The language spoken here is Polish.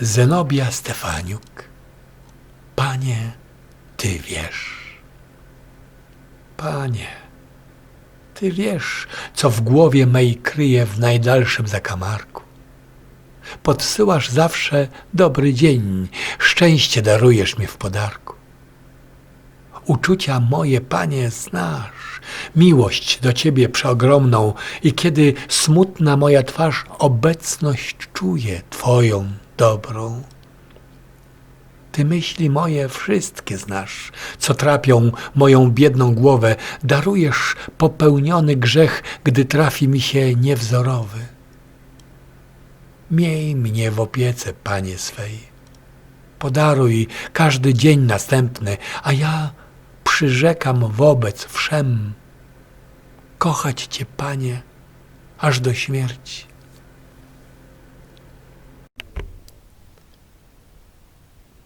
Zenobia Stefaniuk, Panie, Ty wiesz. Panie, Ty wiesz, co w głowie mej kryje w najdalszym zakamarku. Podsyłasz zawsze dobry dzień, szczęście darujesz mi w podarku. Uczucia moje, Panie, znasz, miłość do Ciebie przeogromną i kiedy smutna moja twarz obecność czuje Twoją dobrą. Ty myśli moje wszystkie znasz, co trapią moją biedną głowę, darujesz popełniony grzech, gdy trafi mi się niewzorowy. Miej mnie w opiece, Panie swej. Podaruj każdy dzień następny, a ja przyrzekam wobec wszem kochać Cię, Panie, aż do śmierci.